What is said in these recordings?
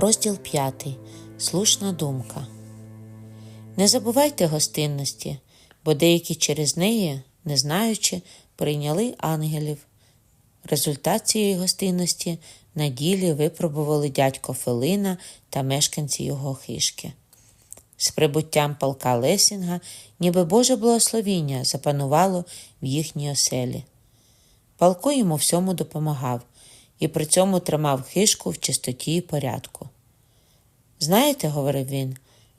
Розділ 5. Слушна думка. Не забувайте гостинності, бо деякі через неї, не знаючи, прийняли ангелів. Результат цієї гостинності на ділі випробували дядько Фелина та мешканці його хишки. З прибуттям полка Лесінга, ніби Боже благословіння запанувало в їхній оселі. Палко йому всьому допомагав і при цьому тримав хишку в чистоті і порядку. Знаєте, говорив він,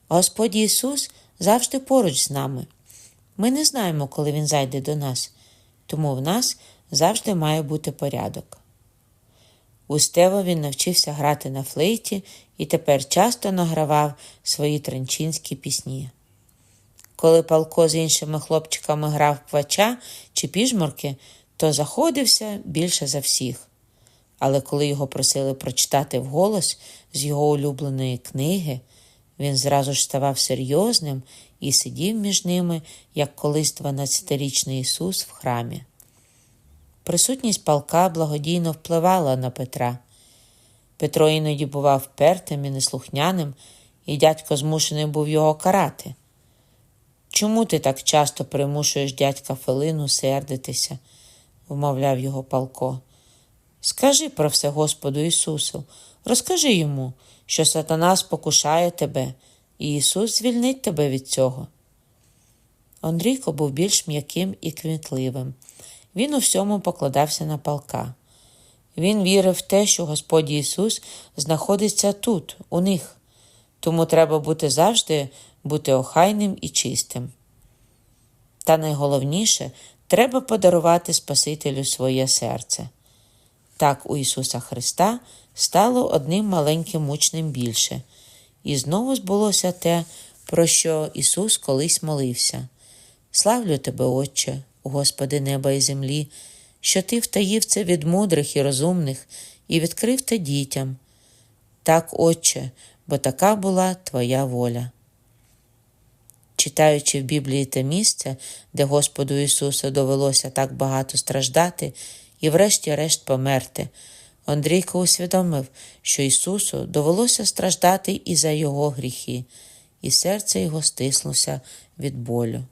Господь Ісус завжди поруч з нами. Ми не знаємо, коли Він зайде до нас, тому в нас завжди має бути порядок. У Стево він навчився грати на флейті і тепер часто награвав свої тренчинські пісні. Коли Палко з іншими хлопчиками грав квача чи піжмурки, то заходився більше за всіх. Але коли його просили прочитати вголос з його улюбленої книги, він зразу ж ставав серйозним і сидів між ними, як колись 12-річний Ісус в храмі. Присутність палка благодійно впливала на Петра. Петро іноді бував впертим і неслухняним, і дядько змушений був його карати. Чому ти так часто примушуєш дядька Фелину сердитися? вмовляв його Палко. Скажи про все Господу Ісусу, розкажи йому, що сатана спокушає тебе, і Ісус звільнить тебе від цього. Андрійко був більш м'яким і кмітливим. Він у всьому покладався на палка. Він вірив в те, що Господь Ісус знаходиться тут, у них, тому треба бути завжди бути охайним і чистим. Та найголовніше треба подарувати Спасителю своє серце. Так у Ісуса Христа стало одним маленьким учнем більше, і знову збулося те, про що Ісус колись молився. Славлю тебе, Отче, Господи неба і землі, що Ти втаїв це від мудрих і розумних і відкрив те дітям. Так, Отче, бо така була Твоя воля. Читаючи в Біблії те місце, де Господу Ісусу довелося так багато страждати і, врешті-решт, померти, Андрійко усвідомив, що Ісусу довелося страждати і за Його гріхи, і серце його стиснулося від болю.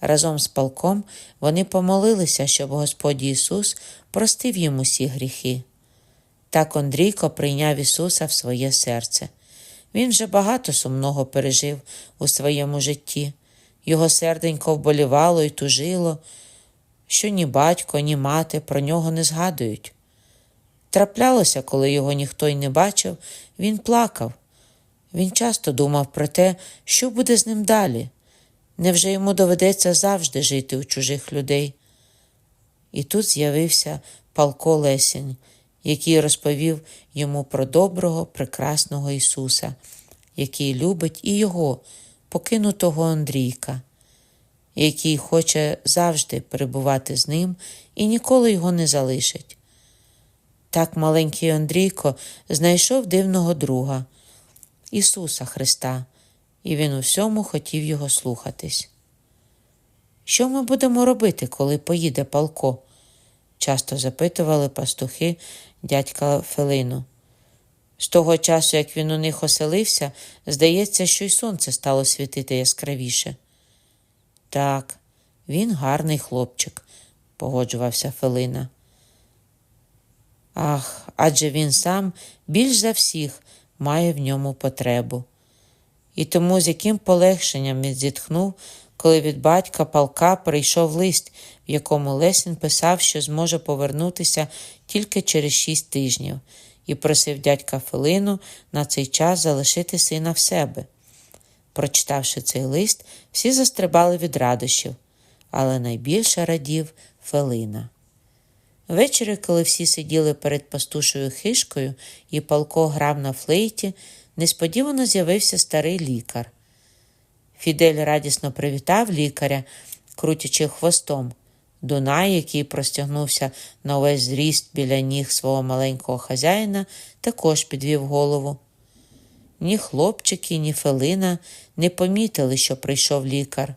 Разом з полком вони помолилися, щоб Господь Ісус простив йому всі гріхи. Так Андрійко прийняв Ісуса в своє серце. Він вже багато сумного пережив у своєму житті. Його серденько вболівало і тужило, що ні батько, ні мати про нього не згадують. Траплялося, коли його ніхто й не бачив, він плакав. Він часто думав про те, що буде з ним далі. Невже йому доведеться завжди жити у чужих людей? І тут з'явився Палко Лесінь, який розповів йому про доброго, прекрасного Ісуса, який любить і його, покинутого Андрійка, який хоче завжди перебувати з ним і ніколи його не залишить. Так маленький Андрійко знайшов дивного друга, Ісуса Христа, і він у всьому хотів його слухатись. Що ми будемо робити, коли поїде Палко? часто запитували пастухи дядька Фелину. З того часу, як він у них оселився, здається, що й сонце стало світити яскравіше. Так, він гарний хлопчик, погоджувався Фелина. Ах, адже він сам більш за всіх має в ньому потребу. І тому з яким полегшенням він зітхнув, коли від батька палка прийшов лист, в якому Лесін писав, що зможе повернутися тільки через шість тижнів, і просив дядька Фелину на цей час залишити сина в себе. Прочитавши цей лист, всі застрибали від радощів, але найбільше радів Фелина. Ввечері, коли всі сиділи перед пастушою хишкою і палко грав на флейті, несподівано з'явився старий лікар. Фідель радісно привітав лікаря, крутячи хвостом. Дунай, який простягнувся на увесь зріст біля ніг свого маленького хазяїна, також підвів голову. Ні хлопчики, ні Фелина не помітили, що прийшов лікар.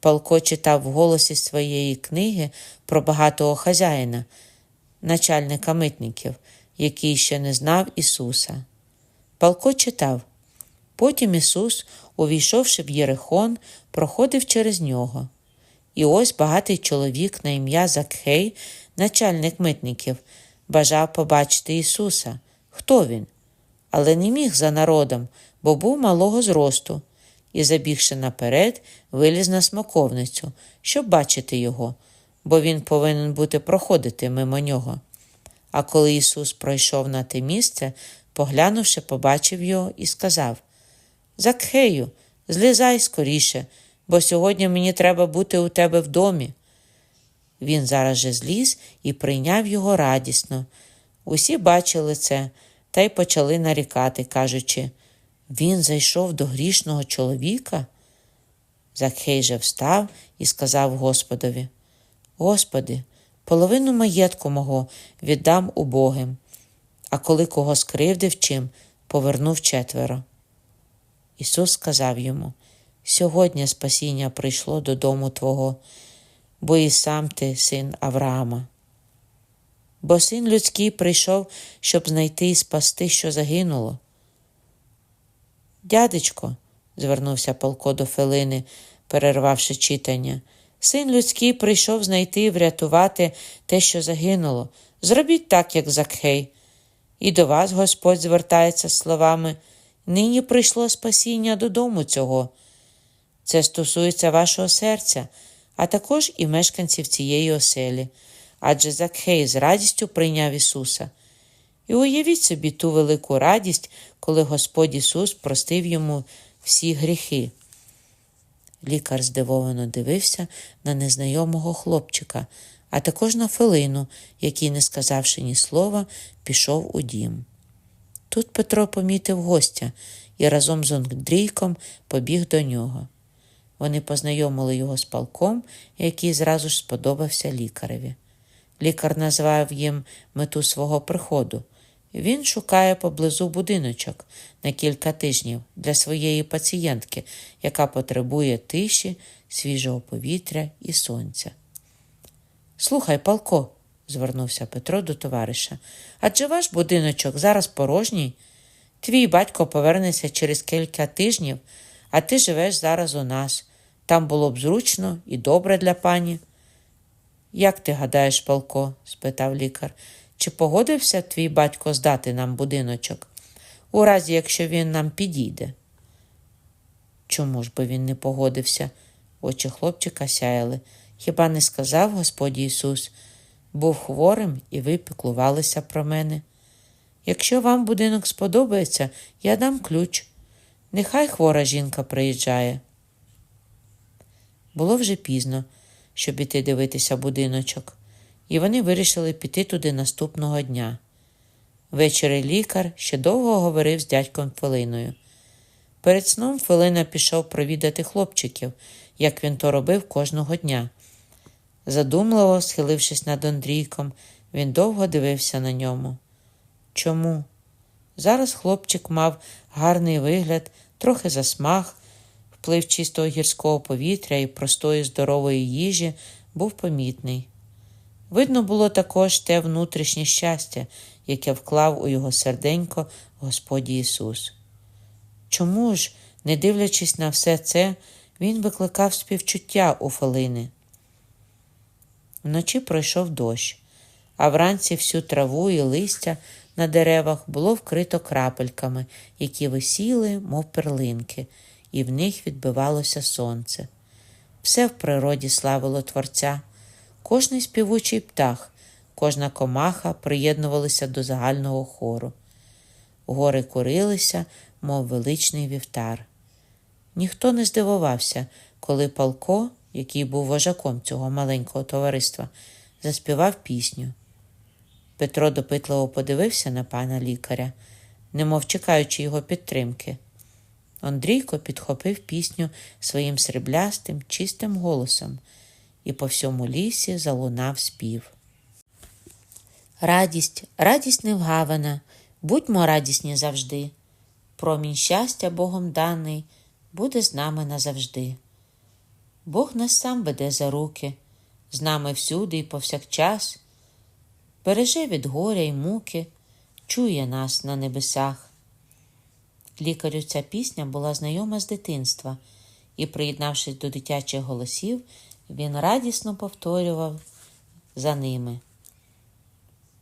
Палко читав в голосі своєї книги про багатого хазяїна, начальника митників, який ще не знав Ісуса. Палко читав. Потім Ісус, увійшовши в Єрихон, проходив через нього. І ось багатий чоловік на ім'я Закхей, начальник митників, бажав побачити Ісуса. Хто він? Але не міг за народом, бо був малого зросту, і, забігши наперед, виліз на смоковницю, щоб бачити його, бо він повинен бути проходити мимо нього. А коли Ісус пройшов на те місце, поглянувши, побачив його і сказав Закхею, злізай скоріше, бо сьогодні мені треба бути у тебе в домі. Він зараз же зліз і прийняв його радісно. Усі бачили це та й почали нарікати, кажучи він зайшов до грішного чоловіка. Закхей же встав і сказав Господові Господи, половину маєтку мого віддам убогим, а коли кого скривдив чим, повернув четверо. Ісус сказав йому Сьогодні спасіння прийшло додому Твого, бо і сам ти син Авраама. Бо син людський прийшов, щоб знайти і спасти, що загинуло. Дядечко, звернувся Палко до Фелини, перервавши читання, син людський прийшов знайти і врятувати те, що загинуло. Зробіть так, як Закхей. І до вас Господь звертається словами Нині прийшло спасіння додому цього. Це стосується вашого серця, а також і мешканців цієї оселі, адже Закхей з радістю прийняв Ісуса. І уявіть собі ту велику радість, коли Господь Ісус простив йому всі гріхи. Лікар здивовано дивився на незнайомого хлопчика, а також на Фелину, який, не сказавши ні слова, пішов у дім. Тут Петро помітив гостя і разом з Андрійком побіг до нього. Вони познайомили його з палком, який зразу ж сподобався лікареві. Лікар назвав їм мету свого приходу. Він шукає поблизу будиночок на кілька тижнів для своєї пацієнтки, яка потребує тиші, свіжого повітря і сонця. Слухай, Палко, звернувся Петро до товариша, адже ваш будиночок зараз порожній. Твій батько повернеться через кілька тижнів, а ти живеш зараз у нас. Там було б зручно і добре для пані. Як ти гадаєш, Палко? спитав лікар. Чи погодився твій батько здати нам будиночок, у разі якщо він нам підійде? Чому ж би він не погодився? Очі хлопчика сяяли. Хіба не сказав Господь Ісус? Був хворим і ви піклувалися про мене. Якщо вам будинок сподобається, я дам ключ. Нехай хвора жінка приїжджає. Було вже пізно, щоб іти дивитися будиночок і вони вирішили піти туди наступного дня. Ввечері лікар ще довго говорив з дядьком Филиною. Перед сном Филина пішов провідати хлопчиків, як він то робив кожного дня. Задумливо, схилившись над Андрійком, він довго дивився на ньому. Чому? Зараз хлопчик мав гарний вигляд, трохи засмаг, вплив чистого гірського повітря і простої здорової їжі був помітний. Видно було також те внутрішнє щастя, яке вклав у його серденько Господь Ісус. Чому ж, не дивлячись на все це, Він викликав співчуття у Фалини? Вночі пройшов дощ, а вранці всю траву і листя на деревах було вкрито крапельками, які висіли, мов перлинки, і в них відбивалося сонце. Все в природі славило Творця. Кожний співучий птах, кожна комаха приєднувалися до загального хору. Гори курилися, мов величний вівтар. Ніхто не здивувався, коли Палко, який був вожаком цього маленького товариства, заспівав пісню. Петро допитливо подивився на пана лікаря, немов чекаючи його підтримки. Андрійко підхопив пісню своїм сріблястим, чистим голосом і по всьому лісі залунав спів. Радість, радість невгавана, будьмо радісні завжди. Промінь щастя Богом даний буде з нами назавжди. Бог нас сам веде за руки, з нами всюди і повсякчас, береже від горя й муки, чує нас на небесах. Лікарю ця пісня була знайома з дитинства, і, приєднавшись до дитячих голосів, він радісно повторював за ними.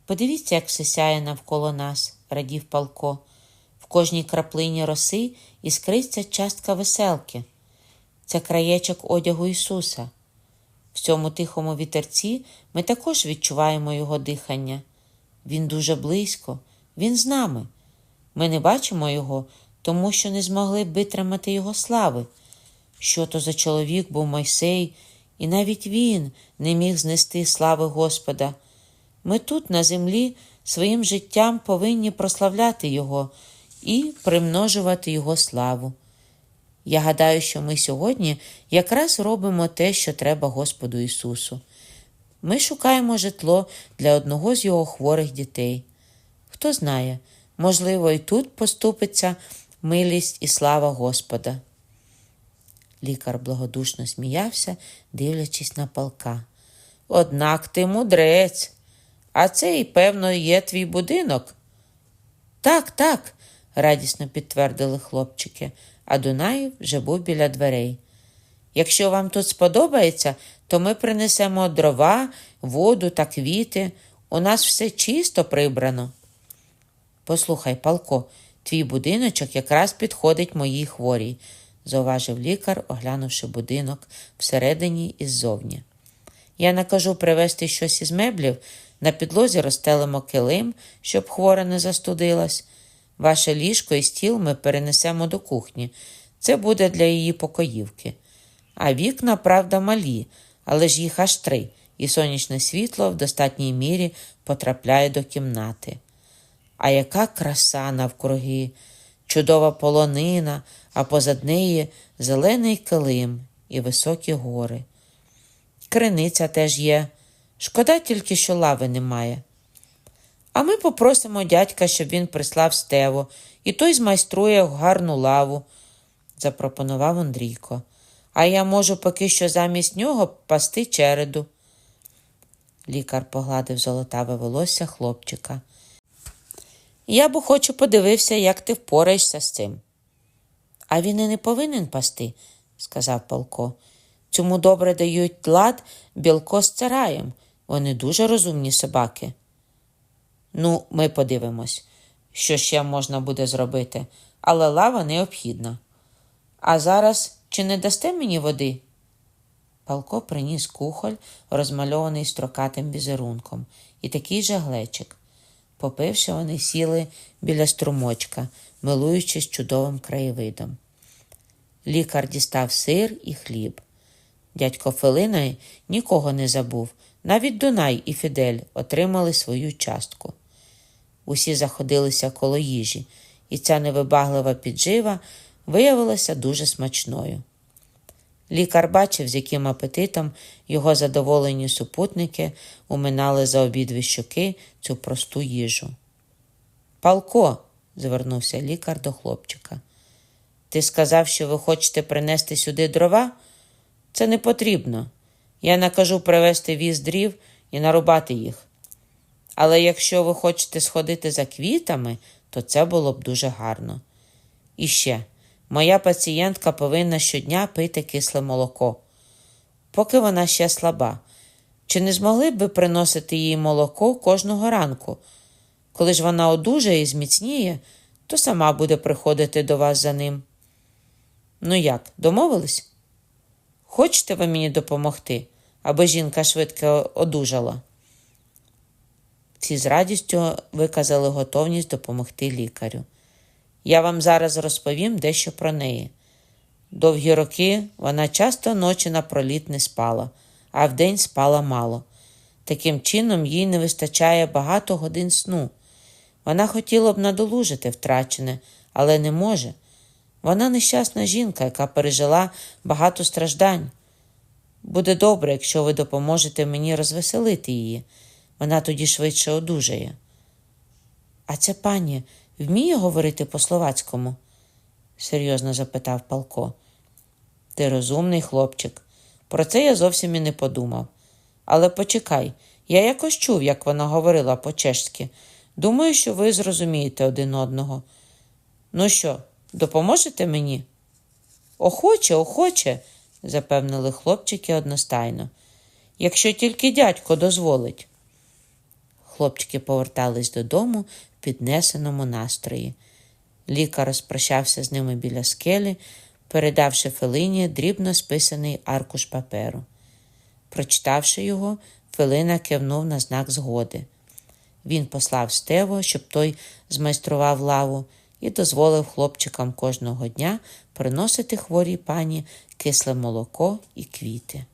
Подивіться, як все сяє навколо нас, радів Палко. В кожній краплині роси іскриться частка веселки. Це краєчок одягу Ісуса. В цьому тихому вітерці ми також відчуваємо Його дихання. Він дуже близько, Він з нами. Ми не бачимо Його, тому що не змогли б витримати Його слави. Що то за чоловік був Мойсей, і навіть він не міг знести слави Господа. Ми тут, на землі, своїм життям повинні прославляти Його і примножувати Його славу. Я гадаю, що ми сьогодні якраз робимо те, що треба Господу Ісусу. Ми шукаємо житло для одного з його хворих дітей. Хто знає, можливо, і тут поступиться милість і слава Господа. Лікар благодушно сміявся, дивлячись на палка. Однак ти мудрець, а це, і, певно, є твій будинок. Так, так, радісно підтвердили хлопчики, а Дунаїв вже був біля дверей. Якщо вам тут сподобається, то ми принесемо дрова, воду та квіти. У нас все чисто прибрано. Послухай, Палко, твій будиночок якраз підходить моїй хворій, зауважив лікар, оглянувши будинок всередині і ззовні. Я накажу привезти щось із меблів, на підлозі розстелимо килим, щоб хвора не застудилась. Ваше ліжко і стіл ми перенесемо до кухні. Це буде для її покоївки. А вікна, правда, малі, але ж їх аж три, і сонячне світло в достатній мірі потрапляє до кімнати. А яка краса навкруги, чудова полонина, а позад неї зелений килим і високі гори. Криниця теж є. Шкода тільки, що лави немає. А ми попросимо дядька, щоб він прислав стево, і той змайструє гарну лаву, запропонував Андрійко. А я можу поки що замість нього пасти череду. Лікар погладив золотаве волосся хлопчика. Я б хочу подивився, як ти впораєшся з цим. А він і не повинен пасти, сказав Палко. Цьому добре дають лад білко з цараєм. Вони дуже розумні собаки. Ну, ми подивимось, що ще можна буде зробити, але лава необхідна. А зараз чи не дасте мені води? Палко приніс кухоль, розмальований строкатим візерунком, і такий же глечик. Попивши, вони сіли біля струмочка, милуючись чудовим краєвидом. Лікар дістав сир і хліб. Дядько Филина нікого не забув, навіть Дунай і Фідель отримали свою частку. Усі заходилися коло їжі, і ця невибаглива піджива виявилася дуже смачною. Лікар бачив, з яким апетитом його задоволені супутники уминали за обидві щоки цю просту їжу. Палко, звернувся лікар до хлопчика. Ти сказав, що ви хочете принести сюди дрова? Це не потрібно. Я накажу привезти віз дрів і нарубати їх. Але якщо ви хочете сходити за квітами, то це було б дуже гарно. І ще, моя пацієнтка повинна щодня пити кисле молоко, поки вона ще слаба. Чи не змогли б ви приносити їй молоко кожного ранку? Коли ж вона одужає і зміцніє, то сама буде приходити до вас за ним. Ну як, домовились? Хочете ви мені допомогти, аби жінка швидко одужала? Всі з радістю виказали готовність допомогти лікарю. Я вам зараз розповім дещо про неї. Довгі роки вона часто ночі напроліт не спала, а вдень спала мало. Таким чином, їй не вистачає багато годин сну. Вона хотіла б надолужити втрачене, але не може. Вона нещасна жінка, яка пережила багато страждань. Буде добре, якщо ви допоможете мені розвеселити її. Вона тоді швидше одужає. А ця пані вміє говорити по-словацькому? серйозно запитав Палко. Ти розумний хлопчик. Про це я зовсім і не подумав. Але почекай, я якось чув, як вона говорила по-чешськи. Думаю, що ви зрозумієте один одного. Ну що, допоможете мені? Охоче, охоче, запевнили хлопчики одностайно. Якщо тільки дядько дозволить. Хлопчики повертались додому піднесеному настрої. Лікар розпрощався з ними біля скелі, передавши Фелині дрібно списаний аркуш паперу. Прочитавши його, Фелина кивнув на знак згоди. Він послав Стево, щоб той змайстрував лаву, і дозволив хлопчикам кожного дня приносити хворій пані кисле молоко і квіти.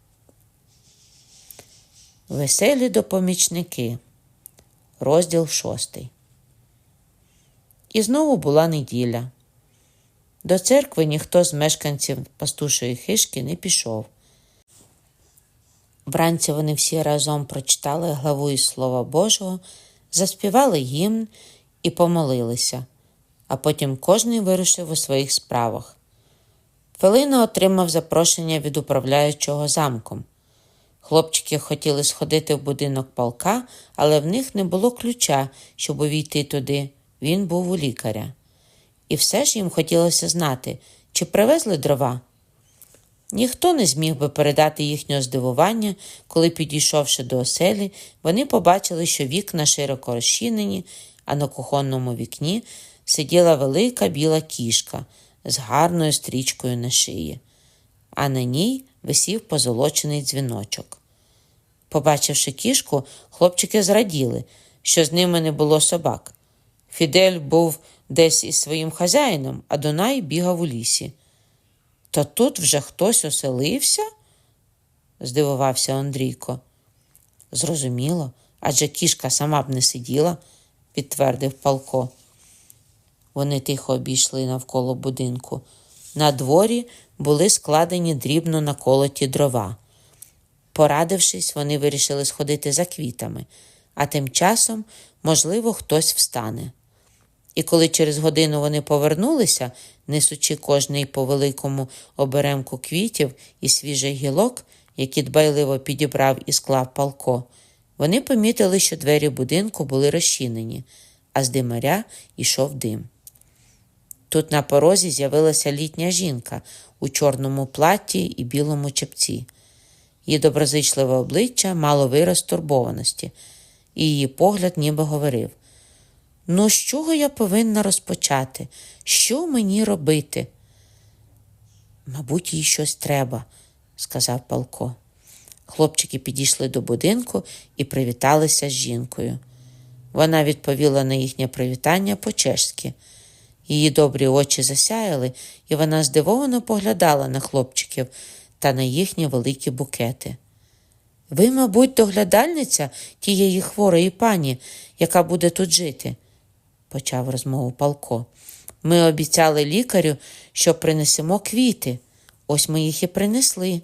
Веселі допомічники. Розділ шостий. І знову була неділя. До церкви ніхто з мешканців пастушої хишки не пішов. Вранці вони всі разом прочитали главу із Слова Божого, заспівали гімн і помолилися, а потім кожний вирушив у своїх справах. Фелина отримав запрошення від управляючого замком. Хлопчики хотіли сходити в будинок полка, але в них не було ключа, щоб увійти туди. Він був у лікаря. І все ж їм хотілося знати, чи привезли дрова. Ніхто не зміг би передати їхнього здивування, коли, підійшовши до оселі, вони побачили, що вікна широко розчинені, а на кухонному вікні сиділа велика біла кішка з гарною стрічкою на шиї, а на ній висів позолочений дзвіночок. Побачивши кішку, хлопчики зраділи, що з ними не було собак. Фідель був десь із своїм хазяїном, а Дунай бігав у лісі. То тут вже хтось оселився? здивувався Андрійко. Зрозуміло, адже кішка сама б не сиділа, підтвердив Палко. Вони тихо обійшли навколо будинку. На дворі були складені дрібно наколоті дрова. Порадившись, вони вирішили сходити за квітами, а тим часом, можливо, хтось встане. І коли через годину вони повернулися, несучи кожний по великому оберемку квітів і свіжий гілок, які дбайливо підібрав і склав палко, вони помітили, що двері будинку були розчинені, а з димаря йшов дим. Тут на порозі з'явилася літня жінка у чорному платті і білому чепці. Її доброзичливе обличчя мало вираз турбованості, і її погляд ніби говорив: Ну, з чого я повинна розпочати? Що мені робити? Мабуть, їй щось треба, сказав Палко. Хлопчики підійшли до будинку і привіталися з жінкою. Вона відповіла на їхнє привітання по-чешськи. Її добрі очі засяяли, і вона здивовано поглядала на хлопчиків та на їхні великі букети. Ви, мабуть, доглядальниця тієї хворої пані, яка буде тут жити, почав розмову Палко. Ми обіцяли лікарю, що принесемо квіти. Ось ми їх і принесли.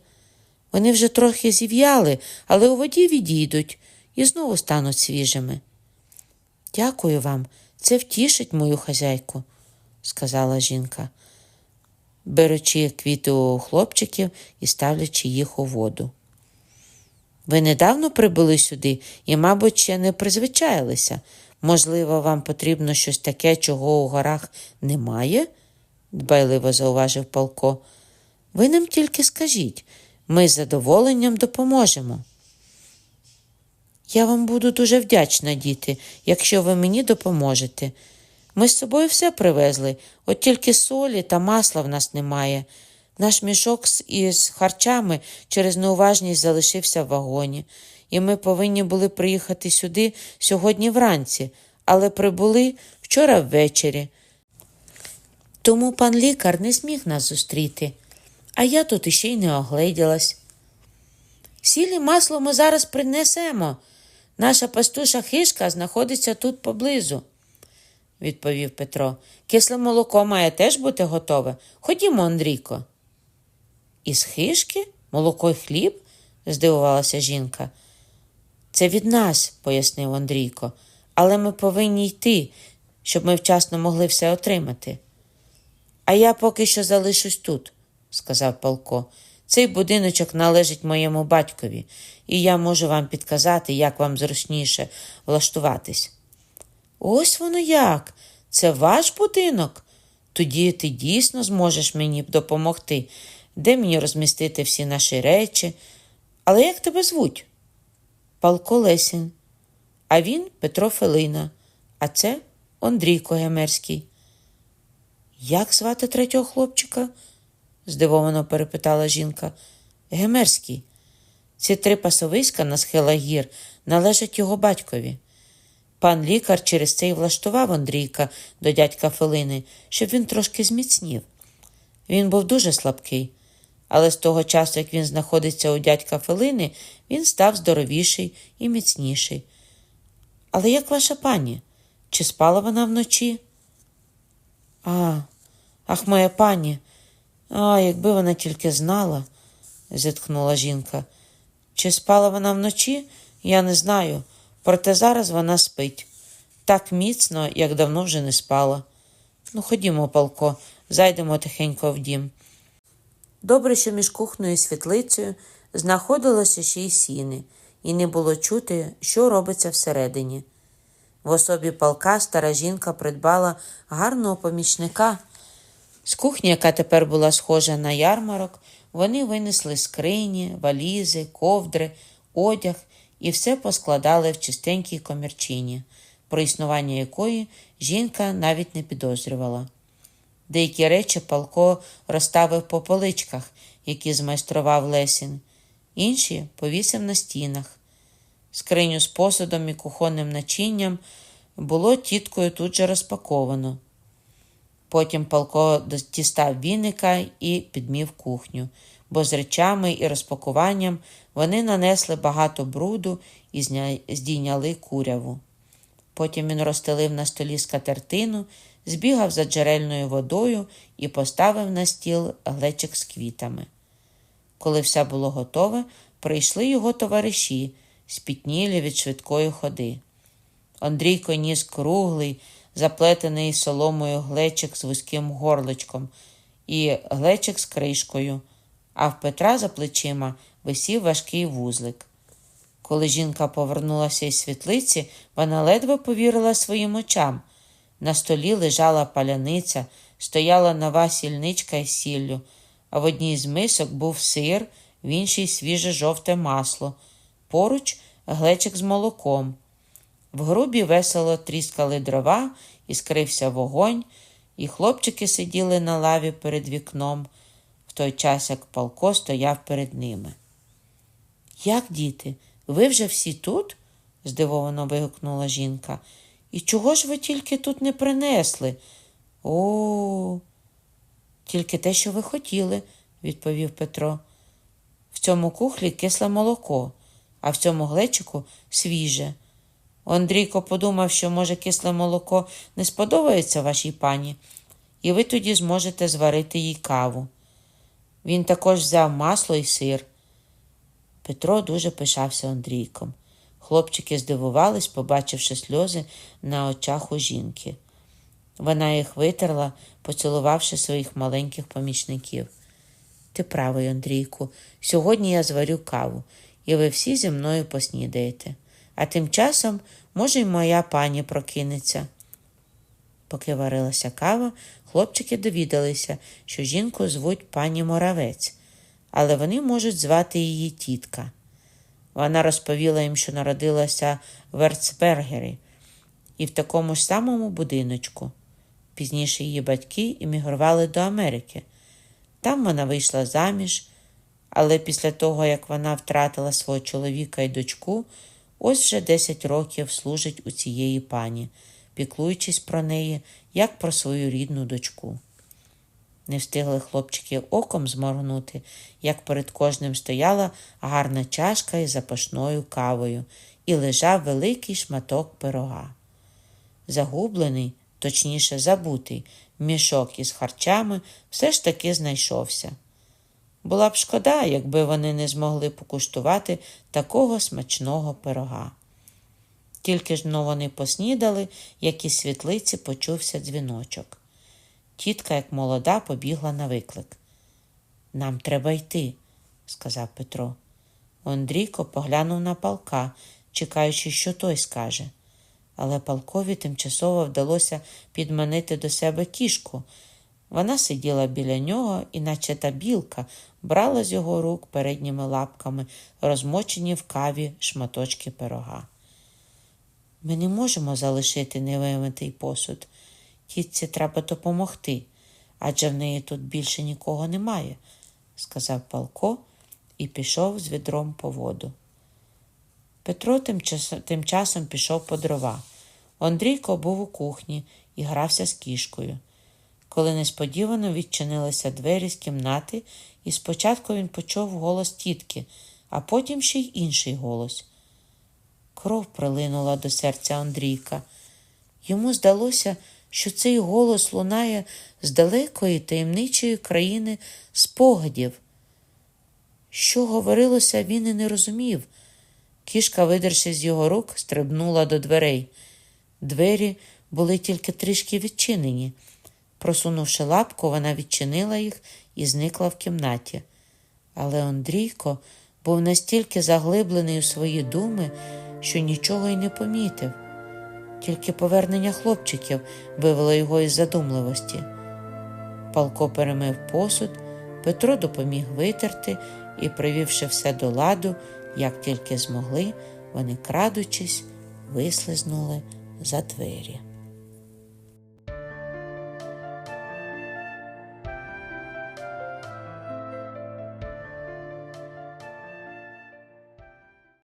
Вони вже трохи зів'яли, але у воді відійдуть і знову стануть свіжими. Дякую вам, це втішить мою хазяйку, сказала жінка, беручи квіти у хлопчиків і ставлячи їх у воду. Ви недавно прибули сюди і, мабуть, ще не призвичаїлися. Можливо, вам потрібно щось таке, чого у горах немає? дбайливо зауважив Палко. Ви нам тільки скажіть, ми з задоволенням допоможемо. Я вам буду дуже вдячна, діти, якщо ви мені допоможете. Ми з собою все привезли, от тільки солі та масла в нас немає. Наш мішок із харчами через неуважність залишився в вагоні, і ми повинні були приїхати сюди сьогодні вранці, але прибули вчора ввечері. Тому пан лікар не зміг нас зустріти, а я тут іще й не огледілась. Сілі масло ми зараз принесемо. Наша пастуша хишка знаходиться тут поблизу, відповів Петро. Кисле молоко має теж бути готове. Ходімо, Андрійко. Із хишки? Молоко й хліб? здивувалася жінка. Це від нас, пояснив Андрійко, але ми повинні йти, щоб ми вчасно могли все отримати. А я поки що залишусь тут, сказав Палко. Цей будиночок належить моєму батькові, і я можу вам підказати, як вам зручніше влаштуватись. Ось воно як. Це ваш будинок? Тоді ти дійсно зможеш мені допомогти, де мені розмістити всі наші речі. Але як тебе звуть? Палко Лесін. А він Петро Филина, а це Андрійко Гемерський. Як звати третього хлопчика? здивовано перепитала жінка. Гемерський. Ці три пасовиська на схилах гір належать його батькові. Пан лікар через це й влаштував Андрійка до дядька Филини, щоб він трошки зміцнів. Він був дуже слабкий, але з того часу, як він знаходиться у дядька Филини, він став здоровіший і міцніший. Але як ваша пані? Чи спала вона вночі? А, ах, моя пані, а, якби вона тільки знала, зітхнула жінка. Чи спала вона вночі, я не знаю, проте зараз вона спить. Так міцно, як давно вже не спала. Ну, ходімо, Палко, зайдемо тихенько в дім. Добре, що між кухнею і світлицею знаходилося ще й сіни, і не було чути, що робиться всередині. В особі палка стара жінка придбала гарного помічника. З кухні, яка тепер була схожа на ярмарок, вони винесли скрині, валізи, ковдри, одяг і все поскладали в чистенькій комірчині, про існування якої жінка навіть не підозрювала. Деякі речі Палко розставив по поличках, які змайстрував Лесін, інші повісив на стінах. Скриню з посудом і кухонним начинням було тіткою тут же розпаковано. Потім Палко дістав віника і підмів кухню, бо з речами і розпакуванням вони нанесли багато бруду і здійняли куряву. Потім він розстелив на столі скатертину, збігав за джерельною водою і поставив на стіл глечик з квітами. Коли все було готове, прийшли його товариші, спітнілі від швидкої ходи. Андрійко ніс круглий, заплетений соломою глечик з вузьким горличком і глечик з кришкою, а в Петра за плечима висів важкий вузлик. Коли жінка повернулася із світлиці, вона ледве повірила своїм очам. На столі лежала паляниця, стояла нова сільничка із сіллю, а в одній з мисок був сир, в іншій свіже жовте масло, поруч глечик з молоком. В грубі весело тріскали дрова, і скрився вогонь, і хлопчики сиділи на лаві перед вікном, в той час як Палко стояв перед ними. Як, діти, ви вже всі тут? здивовано вигукнула жінка. І чого ж ви тільки тут не принесли? О, тільки те, що ви хотіли, відповів Петро. В цьому кухлі кисле молоко, а в цьому глечику свіже. Андрійко подумав, що, може, кисле молоко не сподобається вашій пані, і ви тоді зможете зварити їй каву. Він також взяв масло і сир. Петро дуже пишався Андрійком. Хлопчики здивувались, побачивши сльози на очах у жінки. Вона їх витерла, поцілувавши своїх маленьких помічників. Ти правий, Андрійку, сьогодні я зварю каву, і ви всі зі мною поснідаєте. А тим часом, може, й моя пані прокинеться. Поки варилася кава, хлопчики довідалися, що жінку звуть пані Моравець, але вони можуть звати її тітка. Вона розповіла їм, що народилася в Ерцбергері і в такому ж самому будиночку. Пізніше її батьки іммігрували до Америки. Там вона вийшла заміж, але після того, як вона втратила свого чоловіка і дочку, ось вже 10 років служить у цієї пані, піклуючись про неї, як про свою рідну дочку. Не встигли хлопчики оком зморгнути, як перед кожним стояла гарна чашка із запашною кавою, і лежав великий шматок пирога. Загублений, точніше, забутий, мішок із харчами все ж таки знайшовся. Була б шкода, якби вони не змогли покуштувати такого смачного пирога. Тільки ж но вони поснідали, як із світлиці почувся дзвіночок. Тітка, як молода, побігла на виклик. Нам треба йти, сказав Петро. Андрійко поглянув на палка, чекаючи, що той скаже. Але палкові тимчасово вдалося підманити до себе кішку. Вона сиділа біля нього, і наче та білка брала з його рук передніми лапками розмочені в каві шматочки пирога. Ми не можемо залишити невимитий посуд. Тітці треба допомогти, адже в неї тут більше нікого немає, сказав Палко і пішов з відром по воду. Петро тим, час, тим часом пішов по дрова. Андрійко був у кухні і грався з кішкою. Коли несподівано відчинилися двері з кімнати, і спочатку він почув голос тітки, а потім ще й інший голос. Кров прилинула до серця Андрійка. Йому здалося, що цей голос лунає з далекої таємничої країни спогадів. Що говорилося, він і не розумів. Кішка, видерши з його рук, стрибнула до дверей. Двері були тільки трішки відчинені. Просунувши лапку, вона відчинила їх і зникла в кімнаті. Але Андрійко був настільки заглиблений у свої думи, що нічого й не помітив. Тільки повернення хлопчиків вивело його із задумливості. Палко перемив посуд, Петро допоміг витерти і, привівши все до ладу, як тільки змогли, вони, крадучись, вислизнули за двері.